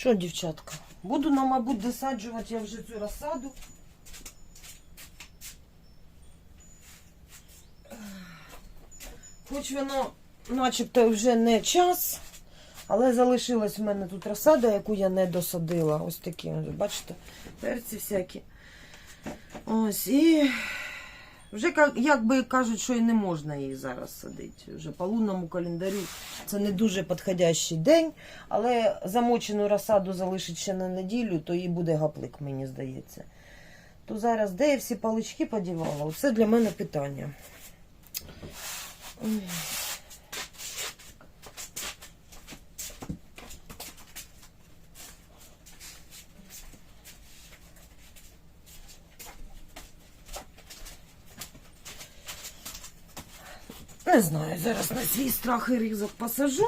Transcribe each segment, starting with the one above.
Що, дівчатка? Буду, на, мабуть, досаджувати я вже цю розсаду. Хоч воно начебто вже не час, але залишилась в мене тут розсада, яку я не досадила. Ось такі, бачите, перці всякі. Ось і вже як би кажуть, що і не можна її зараз садити. Вже по лунному календарю це не дуже підходящий день, але замочену розсаду залишить ще на неділю, то їй буде гаплик, мені здається. То зараз де я всі палички подівала? Оце для мене питання. Не знаю, зараз на свій страх і ризик посажу.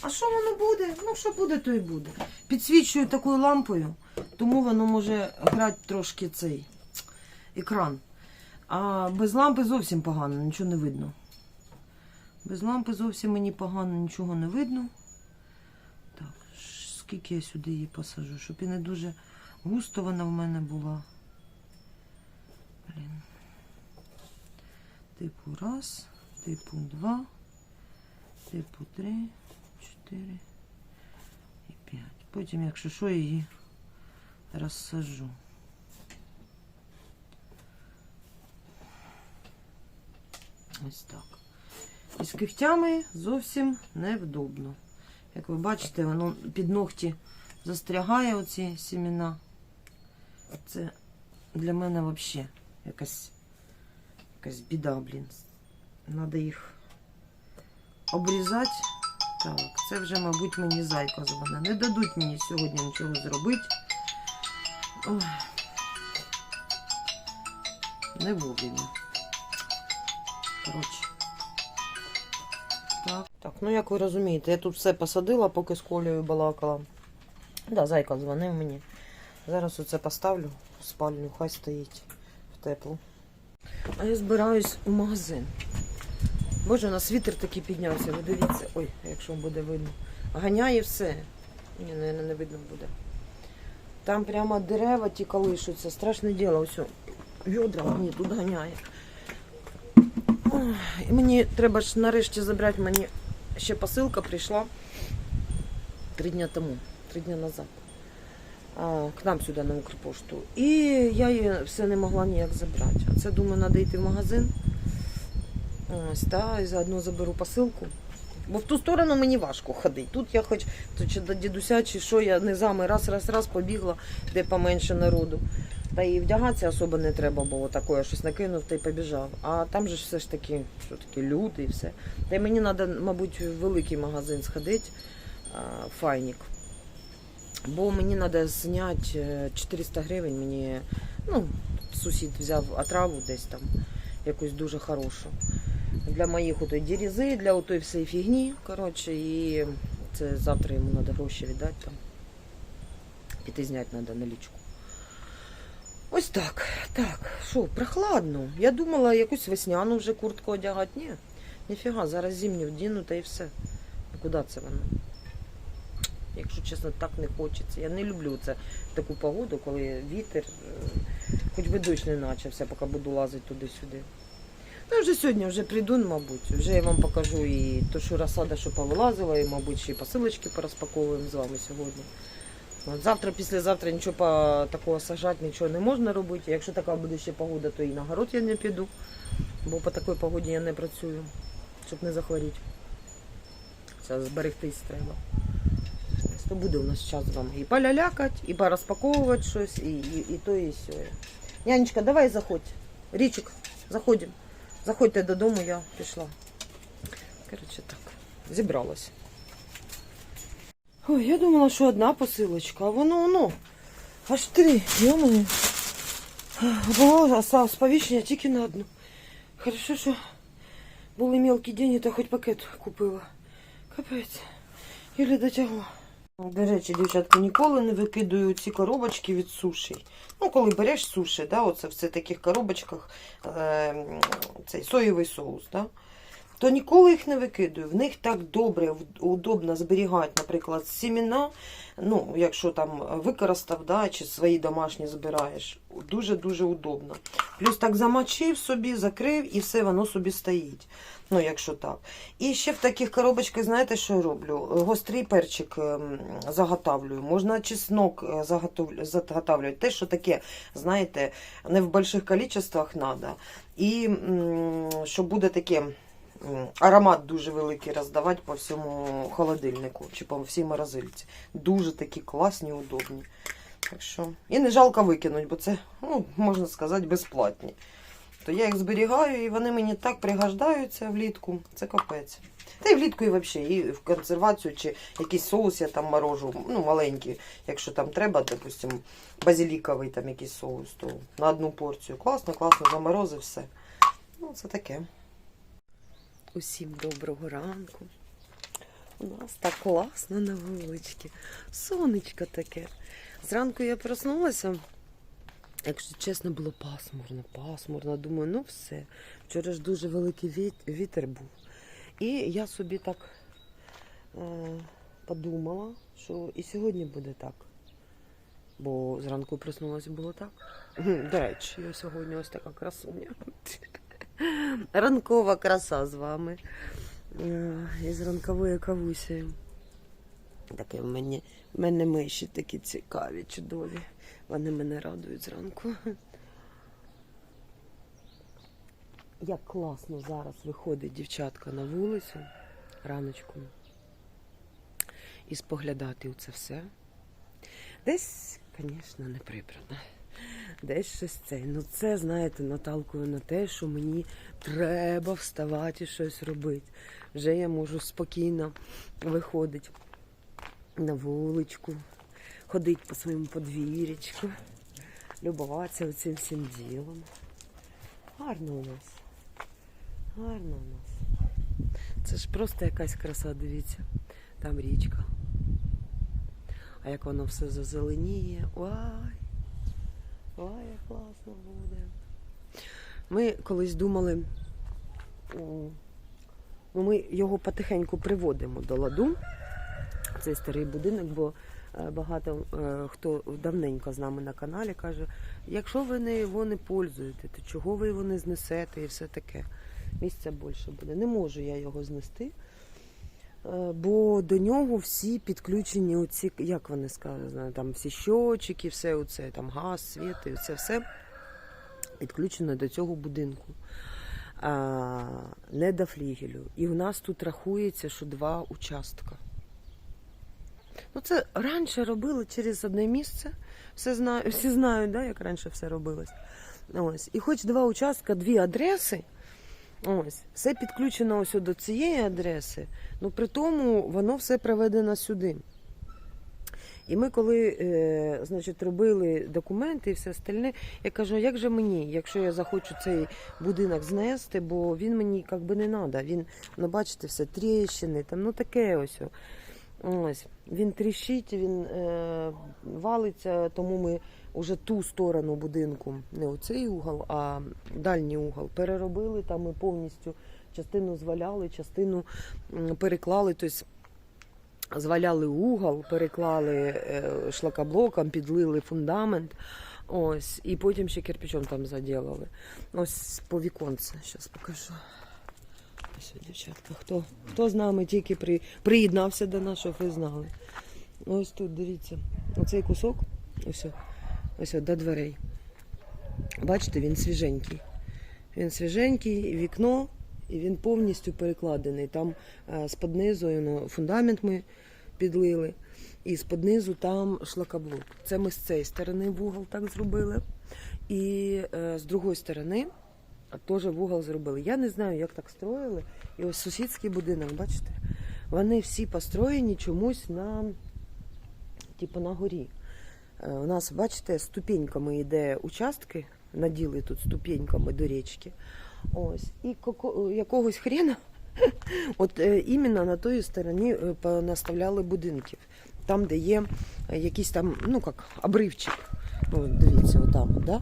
А що воно буде? Ну, що буде, то і буде. Підсвічую такою лампою, тому воно може грати трошки цей екран. А без лампи зовсім погано, нічого не видно. Без лампи зовсім мені погано, нічого не видно. Так, скільки я сюди її посажу, щоб і не дуже густо вона в мене була. Блін. Типу раз, типу два, типу три, чотири і п'ять. Потім, якщо що, її розсажу. Ось так. І з кігтями зовсім невдобно. Як ви бачите, воно під ногті застрягає оці сімена. Це для мене взагалі якась, якась біда, блін. Надо їх обрізати. Так, це вже, мабуть, мені зайка звона. Не дадуть мені сьогодні нічого зробити. Ой. Не вовремя. Коротше. Так. так, ну як ви розумієте, я тут все посадила, поки з колею балакала. Да, зайка дзвонив мені. Зараз оце поставлю в спальню, хай стоїть в тепло. А я збираюсь у магазин. Боже, у нас вітер такий піднявся, ви дивіться. Ой, якщо буде видно. Ганяє все. Ні, наверное, не видно буде. Там прямо дерева ті колишуться, страшне діло, ось відра мені тут ганяє. І мені треба ж нарешті забрати, мені ще посилка прийшла три дня тому, три дня назад. К нам сюди на Укрпошту. І я її все не могла ніяк забрати. А це думаю, треба йти в магазин. Ось, та, і заодно заберу посилку. Бо в ту сторону мені важко ходити. Тут я хоч то чи до дідуся, чи що, я низами раз, раз, раз побігла, де поменше народу. Та і вдягатися особо не треба було такое, щось накинув та й побіжав. А там же все ж таки, що таке, люди і все. Та й мені треба, мабуть, в великий магазин сходити, файнік. Бо мені треба зняти е, 400 гривень. Мені ну, сусід взяв отраву десь там, якусь дуже хорошу. Для моїх отой дірізи, для отої всієї фігні. Коротше, і це завтра йому треба гроші віддати там. Піти зняти треба налічку. Ось так. Так, що, прохладно. Я думала якусь весняну вже куртку одягати. Ні, ніфіга, зараз зимню вдіну та і все. Куди це воно? Якщо чесно, так не хочеться. Я не люблю це таку погоду, коли вітер, е, хоч би дощ не почався, поки буду лазити туди-сюди. Ну, вже сьогодні вже прийду, мабуть. Вже я вам покажу і то, що розсада, що повилазила, і, мабуть, ще й посилочки порозпаковуємо з вами сьогодні. От завтра, післязавтра нічого такого сажати, нічого не можна робити. Якщо така буде ще погода, то і на город я не піду. Бо по такій погоді я не працюю, щоб не захворіти. Це зберегтись треба. То буде у нас час з і полялякати, і порозпаковувати щось, і, і, і то, і сьо. Нянечка, давай заходь. Річик, заходимо. Заходьте додому, я пішла. Коротше, так, зібралась. Ой, я думала, що одна посилочка, а воно воно. Аж три. Йомені. Було а сповіщення тільки на одну. Хорошо, що були мелкі деньги, то хоч пакет купила. Капець. Ілі дотягла. До речі, дівчатки, ніколи не викидаю ці коробочки від суші. Ну, коли береш суші, да, оце в таких коробочках е, цей соєвий соус, да, то ніколи їх не викидую. В них так добре, удобно зберігати, наприклад, сімена. Ну, якщо там використав, да, чи свої домашні збираєш. Дуже-дуже удобно. Плюс так замочив собі, закрив і все, воно собі стоїть. Ну, якщо так. І ще в таких коробочках, знаєте, що я роблю? Гострий перчик ем, заготавлюю. Можна чеснок е, заготавлювати. Те, що таке, знаєте, не в больших количествах треба. І що буде таке аромат дуже великий роздавати по всьому холодильнику чи по всій морозильці. Дуже такі класні, удобні. Так що... І не жалко викинути, бо це, ну, можна сказати, безплатні. То я їх зберігаю, і вони мені так пригождаються влітку. Це капець. Та й влітку і взагалі, і в консервацію, чи якийсь соус я там морожу, ну, маленький, якщо там треба, допустим, базиліковий там якийсь соус, то на одну порцію. Класно, класно, заморозив все. Ну, це таке. Усім доброго ранку. У нас так класно на вуличці. Сонечко таке. Зранку я проснулася. Якщо чесно, було пасмурно, пасмурно. Думаю, ну все. Вчора ж дуже великий вітер був. І я собі так е, подумала, що і сьогодні буде так. Бо зранку проснулася було так. До речі, я сьогодні ось така красуня. Ранкова краса з вами. Е, Із ранкової кавусею. Таке в мене, в мене миші такі цікаві, чудові. Вони мене радують зранку. Як класно зараз виходить дівчатка на вулицю раночком і споглядати у це все. Десь, звісно, не прибрано. Десь щось це. Ну це, знаєте, наталкує на те, що мені треба вставати і щось робити. Вже я можу спокійно виходити на вуличку, ходити по своєму подвір'ячку, любуватися цим всім ділом. Гарно у нас. Гарно у нас. Це ж просто якась краса, дивіться. Там річка. А як воно все зазеленіє. Ой! Ой, як класно буде. Ми колись думали, ну, ми його потихеньку приводимо до ладу. Цей старий будинок, бо е, багато е, хто давненько з нами на каналі каже, якщо ви не його не пользуєте, то чого ви його не знесете і все таке. Місця більше буде. Не можу я його знести, е, бо до нього всі підключені, оці, як вони сказали, там всі щочики, все оце, там газ, світ і це все підключено до цього будинку. А, не до флігелю. І в нас тут рахується, що два участка. Ну, це раніше робили через одне місце. Все знаю, всі знають, да, як раніше все робилось. Ось. І хоч два участка, дві адреси. Ось, все підключено ось до цієї адреси, ну при тому воно все приведено сюди. І ми, коли е, значить, робили документи і все остальне, я кажу, як же мені, якщо я захочу цей будинок знести, бо він мені як би не треба. Він, ну бачите, все тріщини, там, ну таке ось. Ось. Він тріщить, він е, валиться, тому ми вже ту сторону будинку, не оцей угол, а дальній угол переробили. Там ми повністю частину зваляли, частину переклали. Тобто зваляли угол, переклали е, шлакоблоком, підлили фундамент. Ось, і потім ще кирпичом там заділили. Ось по віконце, зараз покажу. Ось, дівчатка, хто, хто з нами тільки при, приєднався до нас, щоб ви знали. Ось тут, дивіться, оцей кусок, ось, ось до дверей. Бачите, він свіженький. Він свіженький, вікно, і він повністю перекладений. Там е, з-під низу ну, фундамент ми підлили, і з-під низу там шлакоблок. Це ми з цієї сторони вугол так зробили. І е, з другої сторони теж вугол зробили. Я не знаю, як так строїли. І ось сусідський будинок, бачите, вони всі построєні чомусь на, типу, на горі. Е, У нас, бачите, ступеньками йде участки, наділи тут ступеньками до річки. Ось. І якогось хрена, от е, іменно на тої стороні е, понаставляли будинків. Там, де є якийсь там, ну як, обривчик. Ну, дивіться, отам, от, да?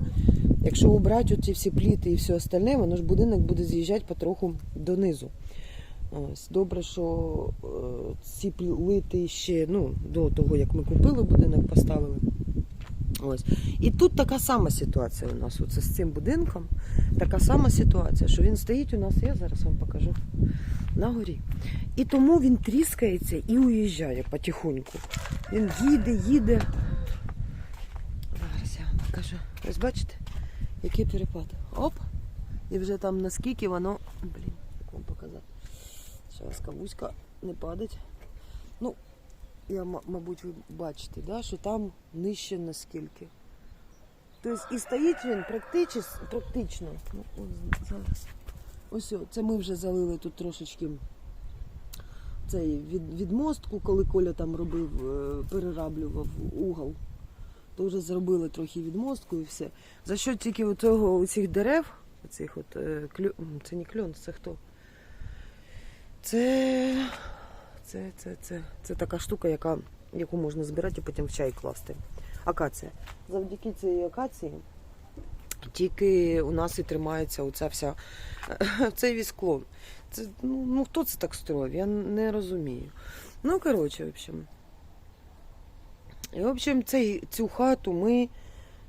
Якщо убрати оці всі пліти і все остальне, воно ж будинок буде з'їжджати потроху донизу. Ось, добре, що е, ці плити ще ну, до того, як ми купили будинок, поставили. Ось. І тут така сама ситуація у нас. Оце з цим будинком. Така сама ситуація, що він стоїть у нас, я зараз вам покажу, на горі. І тому він тріскається і уїжджає потихоньку. Він їде, їде. Зараз я вам покажу. Ось бачите, який перепад. Оп! І вже там наскільки воно. Блін, як вам показати. Зараз кавуська не падать. Ну, я, мабуть, ви бачите, да, що там нижче наскільки. Тобто і стоїть він практично, практично. Ну, ось зараз. Ось це ми вже залили тут трошечки цей від, відмостку, коли Коля там робив, е, перераблював угол. То вже зробили трохи відмостку і все. За що тільки цього цих дерев, оцих от е, клю... це не кльон, це хто? Це, це, це, це, це така штука, яка, яку можна збирати і потім в чай класти. Акація. Завдяки цій акації тільки у нас і тримається оця вся цей вісклон. Це, ну, ну хто це так строїв? Я не розумію. Ну, коротше, в общем. І, в общем, цей, цю хату ми.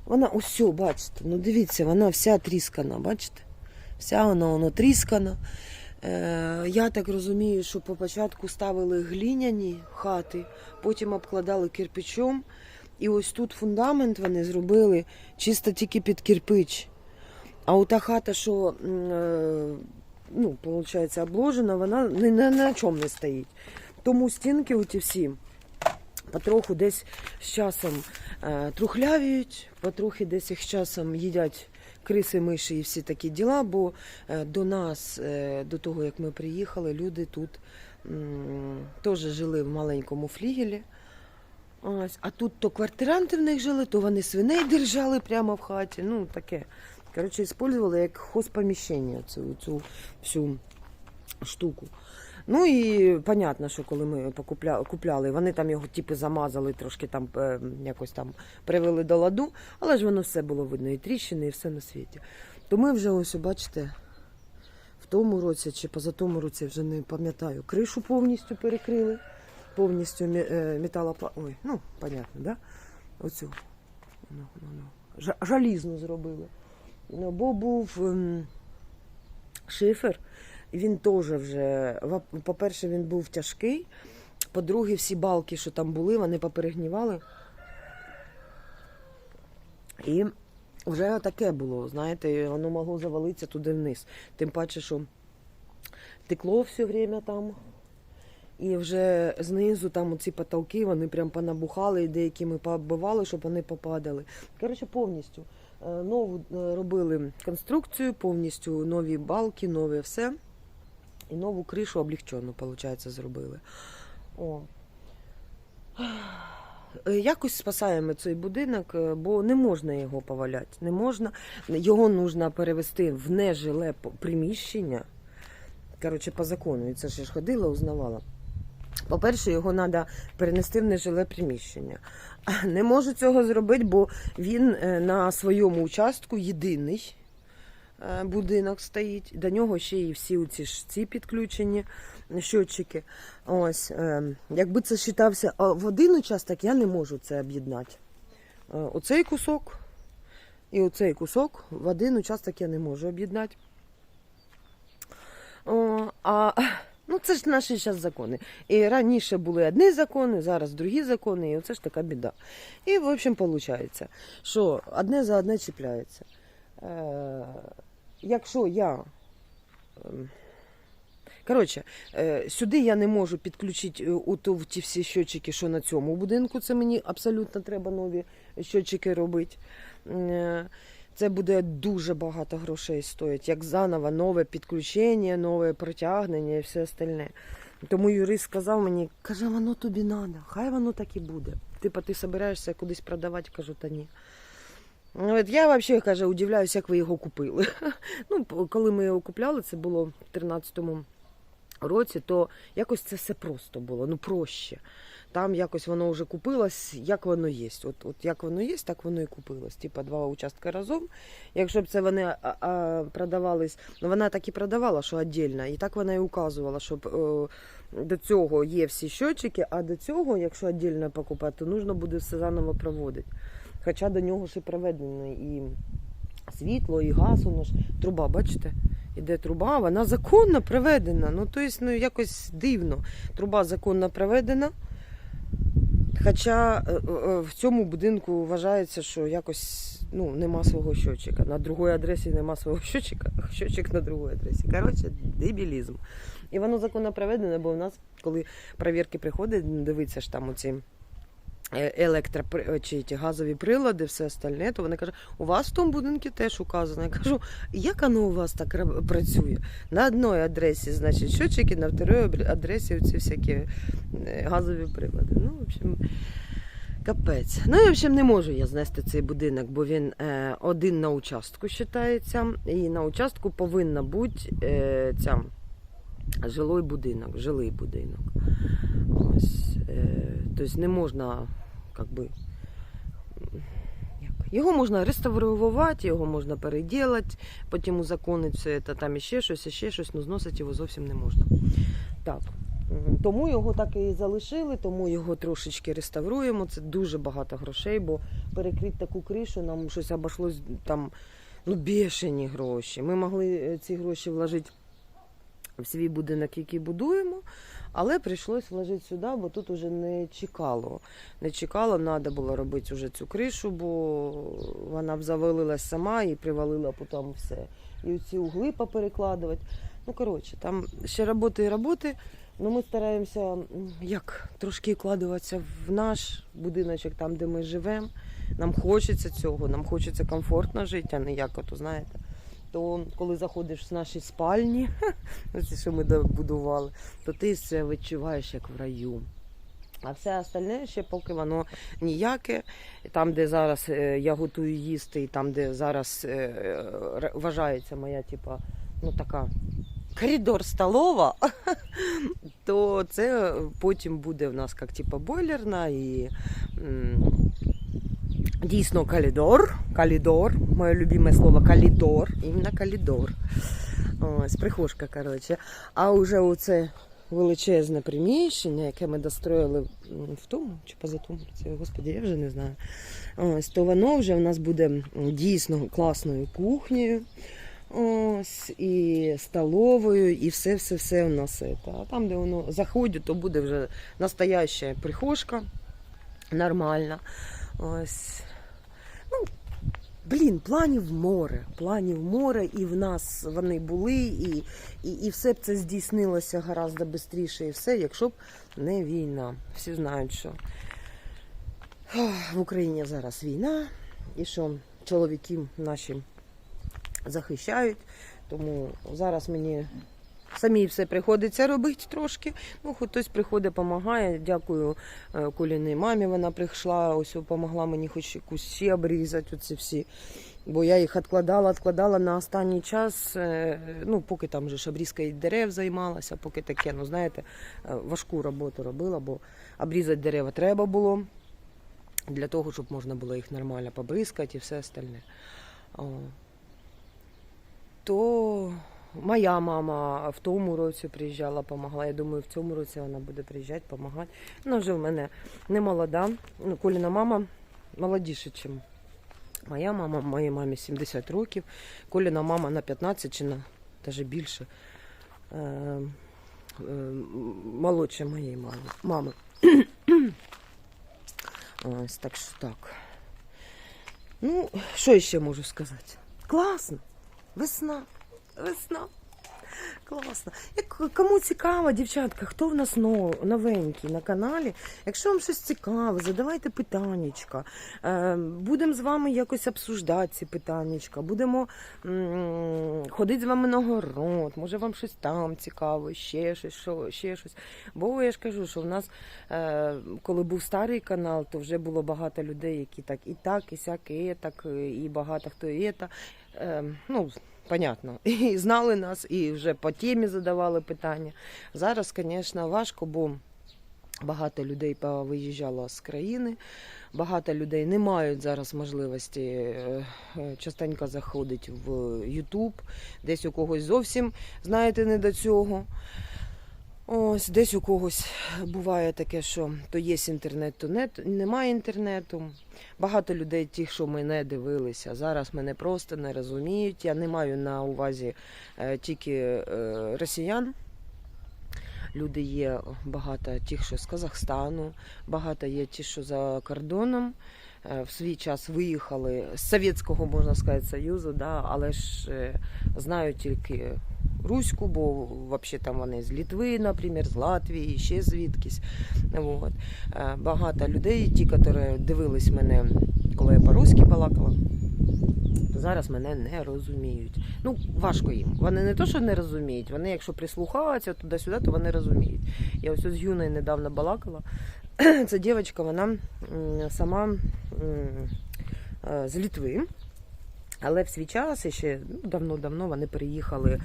Вона ось, бачите, ну дивіться, вона вся тріскана, бачите? Вся вона воно тріскана. Е, я так розумію, що по початку ставили глиняні хати, потім обкладали кирпичом. І ось тут фундамент вони зробили чисто тільки під кирпич. А ота хата, що е, ну, виходить, обложена, вона ні на чому не стоїть. Тому стінки оті всі потроху десь з часом е, трухлявіють, потрохи десь їх з часом їдять криси, миші і всі такі діла, бо е, до нас, е, до того як ми приїхали, люди тут теж жили в маленькому флігелі. Ось, а тут то квартиранти в них жили, то вони свиней держали прямо в хаті. Ну, таке. Коротше, використовували як хозпоміщення цю, цю всю штуку. Ну і понятно, що коли ми покупля, купляли, вони там його типу замазали, трошки там е, якось там привели до ладу, але ж воно все було видно, і тріщини, і все на світі. То ми вже ось, бачите, в тому році чи позатому році я вже не пам'ятаю, кришу повністю перекрили, повністю е, металопла... Ой, ну, понятно, да? Оцю. Ну, ну, ну. Жа- Жалізну зробили. Ну, Бо був ем, шифер, він теж вже, по-перше, він був тяжкий. По-друге, всі балки, що там були, вони поперегнівали. І вже таке було, знаєте, воно могло завалитися туди вниз. Тим паче, що текло все время там. І вже знизу там ці потолки, вони прям понабухали, і деякі ми пооббивали, щоб вони попадали. Коротше, повністю е, нову е, робили конструкцію, повністю нові балки, нове все. І нову кришу облегчену, виходить, зробили. О. Е, Якось спасаємо цей будинок, е, бо не можна його поваляти. Не можна. Його потрібно перевести в нежиле приміщення. Коротше, по закону, і це ж я ж ходила, узнавала. По-перше, його треба перенести в нежиле приміщення. Не можу цього зробити, бо він е, на своєму участку єдиний будинок стоїть. До нього ще і всі ці ці підключені щотчики. Ось, е, якби це вважався в один участок, я не можу це об'єднати. Е, Оцей кусок і оцей кусок в один участок я не можу об'єднати. А ну це ж наші зараз закони. І раніше були одні закони, зараз другі закони, і оце ж така біда. І, в общем, виходить, що одне за одне чіпляється. Якщо я. ем, Коротше, е, сюди я не можу підключити е, ті всі щотчики, що на цьому будинку. Це мені абсолютно треба нові щотчики робити. Е, Це буде дуже багато грошей стоїть, як заново нове підключення, нове протягнення і все остальне. Тому юрист сказав мені, каже, воно тобі треба, хай воно так і буде. Типа ти збираєшся кудись продавати, кажу, та ні. От я взагалі каже, удивляюсь, як ви його купили. Ну, коли ми його купляли, це було в 13-му році, то якось це все просто було, ну проще. там якось воно вже купилось, як воно є. От, от як воно є, так воно і купилось. Типа два участки разом. Якщо б це вони а, а, продавались, ну вона так і продавала, що віддільно, і так вона і указувала, щоб е, до цього є всі щотчики, а до цього, якщо віддільно покупати, то потрібно буде все заново проводити. Хоча до нього ж і проведено і світло, і газ, воно ж труба, бачите? Іде труба, вона законно проведена. Ну, тобто, ну, якось дивно. Труба законно проведена. Хоча е, е, в цьому будинку вважається, що якось ну, нема свого щотчика. На другій адресі нема свого щотчика, а щотчик на другій адресі. Коротше, дебілізм. І воно законно проведено, бо в нас, коли перевірки приходять, дивиться ж там оці е, електро чи ті газові прилади, все остальне, то вони кажуть, у вас в тому будинку теж указано. Я кажу, як воно у вас так працює? На одній адресі, значить, щотчики, на вторій адресі ці всякі е, газові прилади. Ну, в общем, капець. Ну, і, в общем, не можу я знести цей будинок, бо він е, один на участку вважається, і на участку повинна бути е, ця жилий будинок, жилий будинок. Ось, е, тобто не можна, як би, його можна реставрувати, його можна переділати, потім узаконити все це, там іще щось, іще щось, але зносити його зовсім не можна. Так. Тому його так і залишили, тому його трошечки реставруємо. Це дуже багато грошей, бо перекрити таку кришу нам щось обійшлось там ну, бешені гроші. Ми могли е, ці гроші вложити в свій будинок, який будуємо, але прийшлось вложити сюди, бо тут уже не чекало. Не чекало, треба було робити вже цю кришу, бо вона б завалилась сама і привалила потім все. І ці угли поперекладувати. Ну, коротше, там ще роботи і роботи. Ну, ми стараємося як трошки вкладуватися в наш будиночок, там, де ми живемо. Нам хочеться цього, нам хочеться комфортно жити, а не як ото, знаєте. То коли заходиш з нашої спальні, ці, що ми добудували, то ти це відчуваєш як в раю. А все остальне ще поки воно ніяке. Там, де зараз е, я готую їсти, і там, де зараз е, вважається моя, типа, ну така коридор столова, то це потім буде в нас як типа бойлерна і дійсно калідор. Калідор, моє любиме слово калідор, іменно калідор. Ось, прихожка, коротше. А вже оце величезне приміщення, яке ми достроїли в тому чи поза тому році, господи, я вже не знаю. Ось, то воно вже в нас буде дійсно класною кухнею. Ось, і столовою, і все-все-все у нас це. А там, де воно заходить, то буде вже настояща прихожка. Нормальна. Ось. Ну, блін, планів море. Планів море, і в нас вони були, і, і, і все б це здійснилося гораздо швидше, і все, якщо б не війна. Всі знають, що в Україні зараз війна, і що чоловіки наші захищають. Тому зараз мені самі все приходиться робити трошки. Ну, хтось приходить, допомагає. Дякую е, Коліній мамі. Вона прийшла, ось допомогла мені хоч якусь ще обрізати оці всі. Бо я їх відкладала, відкладала на останній час, е, ну, поки там вже ж обрізка і дерев займалася, поки таке, ну знаєте, е, важку роботу робила, бо обрізати дерева треба було для того, щоб можна було їх нормально побризкати і все остальне. То моя мама в тому році приїжджала, допомагала. Я думаю, в цьому році вона буде приїжджати, допомагати. Вона вже в мене не молода. Ну, Коліна мама молодіша, ніж моя мама. Моїй мамі 70 років. Коліна мама на 15 чи на навіть більше. Е, е, молодша моєї мами. мами. Ось так що так. Ну, що ще можу сказати? Класно. Весна. Весна. Класно. Як кому цікаво, дівчатка, хто в нас нов- новенький на каналі. Якщо вам щось цікаве, задавайте питаннячка. Е, будемо з вами якось обсуждати ці питаннячка. Будемо ходити з вами на город. Може вам щось там цікаво, ще щось, що, ще щось. Бо я ж кажу, що в нас, е, коли був старий канал, то вже було багато людей, які так і так, і сяк, і так, і багато хто і це. Е, ну, понятно, і знали нас, і вже по темі задавали питання. Зараз, звісно, важко, бо Багато людей виїжджало з країни, багато людей не мають зараз можливості е, е, частенько заходити в Ютуб, десь у когось зовсім, знаєте, не до цього. Ось десь у когось буває таке, що то є інтернет, то не, немає інтернету. Багато людей, ті, що ми не дивилися, зараз мене просто не розуміють. Я не маю на увазі е, тільки е, росіян. Люди є багато тих, що з Казахстану, багато є ті, що за кордоном. Е, В свій час виїхали з Совєтського, можна сказати, Союзу, да, але ж е, знають тільки руську, бо взагалі там вони з Літви, наприклад, з Латвії, ще звідкись. От. Е, Багато людей, ті, які дивились мене, коли я по-руськи балакала, зараз мене не розуміють. Ну, важко їм. Вони не то, що не розуміють, вони, якщо прислухаються туди-сюди, то вони розуміють. Я ось з Юною недавно балакала. Ця дівчинка, вона сама е, з Літви. Але в свій час ще ну, давно-давно вони переїхали е,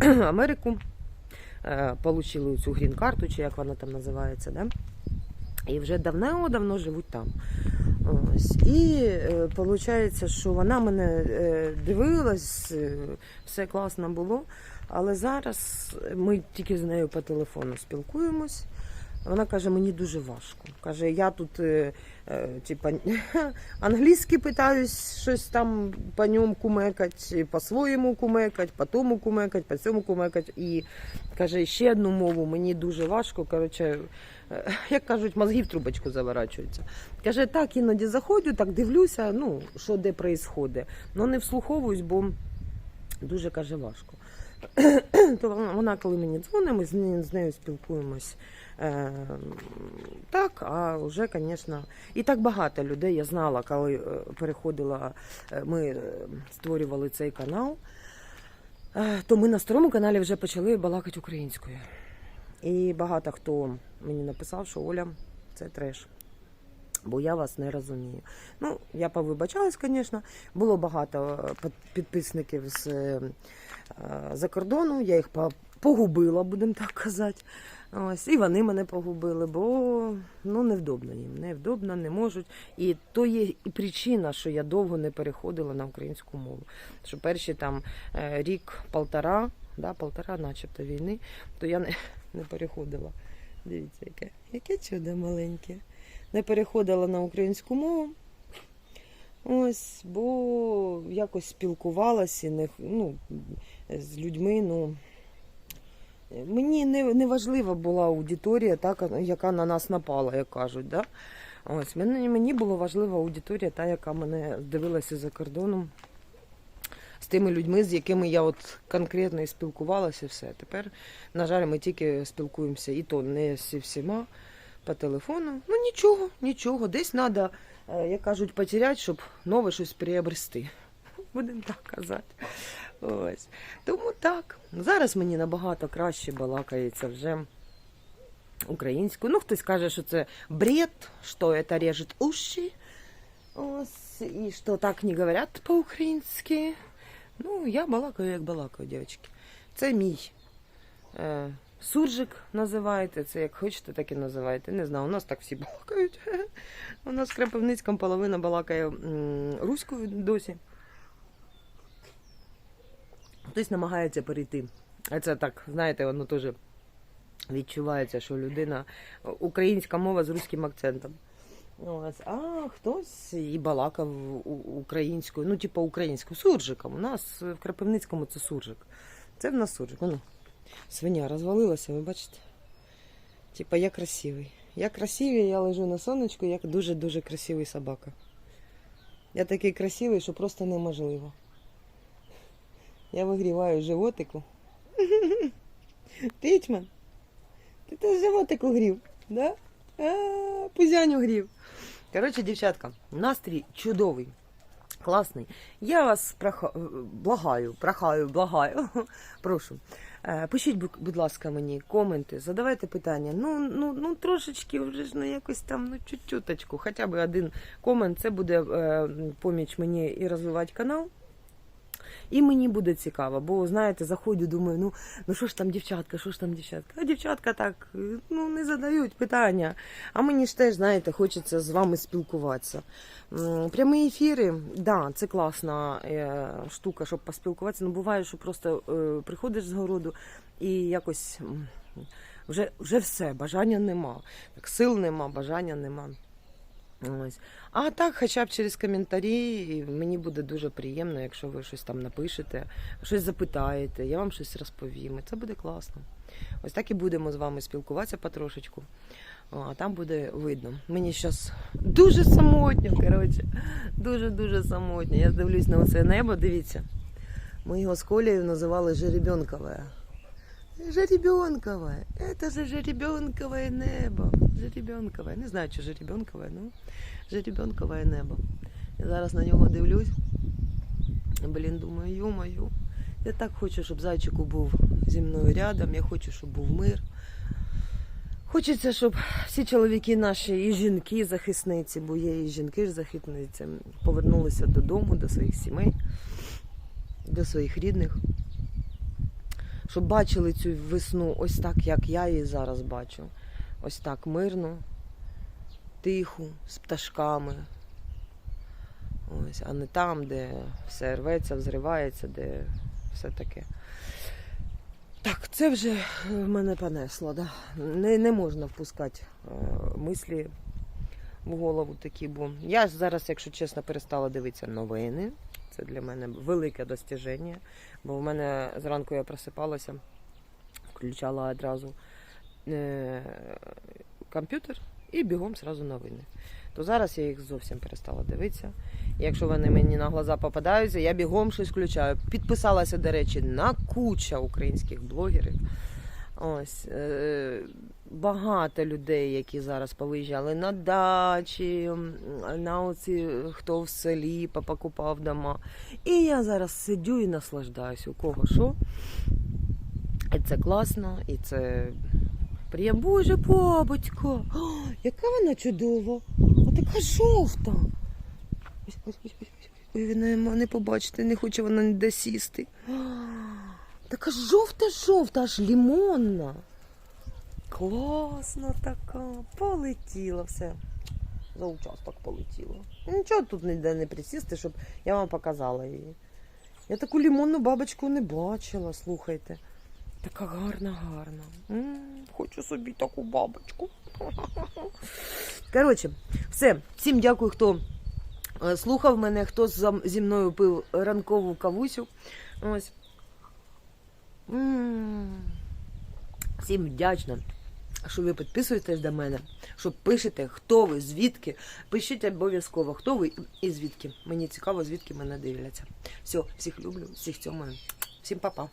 в Америку, е, получили цю грін-карту, чи як вона там називається, да? і вже давно-давно живуть там. Ось. І виходить, що вона мене е, дивилась, е, все класно було. Але зараз ми тільки з нею по телефону спілкуємось. Вона каже, мені дуже важко. Каже, я тут е, е, типа, англійськи питаюсь щось там по ньому кумекать, по-своєму кумекать, по тому кумекать, по цьому кумекать. І каже, ще одну мову мені дуже важко. Коротше, е, як кажуть, мозги в трубочку заворачуються. Каже, так іноді заходжу, так дивлюся, ну, що де происходить. Ну не вслуховуюсь, бо дуже каже важко. То вона, коли мені дзвонить, ми з нею спілкуємось. Е, так, а вже, звісно, і так багато людей я знала, коли е, переходила, е, ми е, створювали цей канал, то ми на старому каналі вже почали балакати українською. І багато хто мені написав, що Оля, це треш. Бо я вас не розумію. Ну, я повибачалась, звісно. Було багато підписників з за кордону, я їх погубила, будемо так казати. Ось, і вони мене погубили, бо ну, невдобно їм, невдобно, не можуть. І то є і причина, що я довго не переходила на українську мову. Що перші там е, рік-полтора, да, полтора, начебто війни, то я не, не переходила. Дивіться, яке, яке чудо маленьке. Не переходила на українську мову. Ось, бо якось спілкувалася ну, з людьми. Ну, мені не, не важлива була аудиторія, та, яка на нас напала, як кажуть. Да? Ось, мені, мені була важлива аудиторія, та, яка мене дивилася за кордоном. З тими людьми, з якими я от конкретно і спілкувалася, все. Тепер, на жаль, ми тільки спілкуємося, і то не зі всіма по телефону. Ну нічого, нічого. Десь треба, як кажуть, потеряти, щоб нове щось приобрести. Будемо так казати. Ось. Тому так. Зараз мені набагато краще балакається вже українською. Ну, хтось каже, що це бред, що це режет уші. Ось, і що так не говорять по-українськи. Ну, я балакаю, як балакаю, дівчатки. Це мій е, суржик називаєте, це як хочете, так і називаєте. Не знаю, у нас так всі балакають. У нас в Кропивницькому половина балакає руською досі. Хтось намагається перейти. Це так, знаєте, воно теж відчувається, що людина українська мова з руським акцентом. Ось. А хтось і балакав українською, ну, типу українською, суржиком. У нас в Кропивницькому це суржик. Це в нас суржик. Воно. Свиня розвалилася, ви бачите? Типа я красивий. Я красивий, я лежу на сонечку, як дуже-дуже красивий собака. Я такий красивий, що просто неможливо. Я вигріваю животику. Тичман, ти теж животику грів, да? А, пузяню грів. Коротше, дівчатка, настрій чудовий, класний. Я вас праха... благаю, прохаю, благаю. Прошу. Е, Пишіть, будь ласка, мені коменти, задавайте питання. Ну, ну, ну трошечки вже ж ну якось там, ну чуть-чуточку, хоча б один комент. Це буде е, поміч мені і розвивати канал. І мені буде цікаво, бо знаєте, заходжу, думаю, ну ну що ж там дівчатка, що ж там дівчатка? А дівчатка так ну не задають питання. А мені ж теж, знаєте, хочеться з вами спілкуватися. Прямі ефіри, да, це класна е, штука, щоб поспілкуватися. Ну буває, що просто е, приходиш з городу і якось вже, вже все, бажання нема. Так, сил нема, бажання нема. Ось. А так, хоча б через коментарі, мені буде дуже приємно, якщо ви щось там напишете, щось запитаєте, я вам щось розповім. І це буде класно. Ось так і будемо з вами спілкуватися потрошечку. А там буде видно. Мені зараз дуже самотньо, коротше. Дуже-дуже самотньо. Я дивлюсь на оце небо, дивіться. Ми його з Колею називали жеребенкове. Жеребенкове. Это же жеребенкове небо. Жеребенкове. Не знаю, чи жеребенкове, ну жеребенкове небо. Я зараз на нього дивлюсь. Блін, думаю, ю-мою. Я так хочу, щоб зайчику був зі мною рядом. Я хочу, щоб був мир. Хочеться, щоб всі чоловіки наші і жінки захисниці, бо є і жінки ж захисниці, повернулися додому, до своїх сімей, до своїх рідних. Щоб бачили цю весну ось так, як я її зараз бачу. Ось так мирно, тиху, з пташками. Ось, а не там, де все рветься, взривається, де все таке. Так, це вже мене понесло. Да? Не, не можна впускати е, мислі в голову такі, бо я зараз, якщо чесно, перестала дивитися новини. Це для мене велике достіження. Бо в мене зранку я просипалася, включала одразу комп'ютер і бігом зразу новини. То зараз я їх зовсім перестала дивитися. Якщо вони мені на глаза попадаються, я бігом щось включаю. Підписалася, до речі, на куча українських блогерів. Ось е, багато людей, які зараз повиїжджали на дачі, на оці, хто в селі попокупав дома. І я зараз сидю і наслаждаюся, у кого що. І це класно, і це приємно. Боже, бабочко, О, яка вона чудова! А така жовта. Ой, ви не, побачите, не хоче вона ніде сісти. Така жовта-жовта, аж лімонна. Класна така. Полетіла все. За участок полетіла. Нічого тут ніде не присісти, щоб я вам показала її. Я таку лімонну бабочку не бачила, слухайте. Така гарна, гарна. Хочу собі таку бабочку. Коротше, все. Всім дякую, хто е, слухав мене, хто зі мною пив ранкову кавусю. Ось. Всім вдячна, що ви підписуєтесь до мене, що пишете, хто ви, звідки. Пишіть обов'язково, хто ви і звідки. Мені цікаво, звідки мене дивляться. Все, всіх люблю, всіх цьомаю. Всім па-па.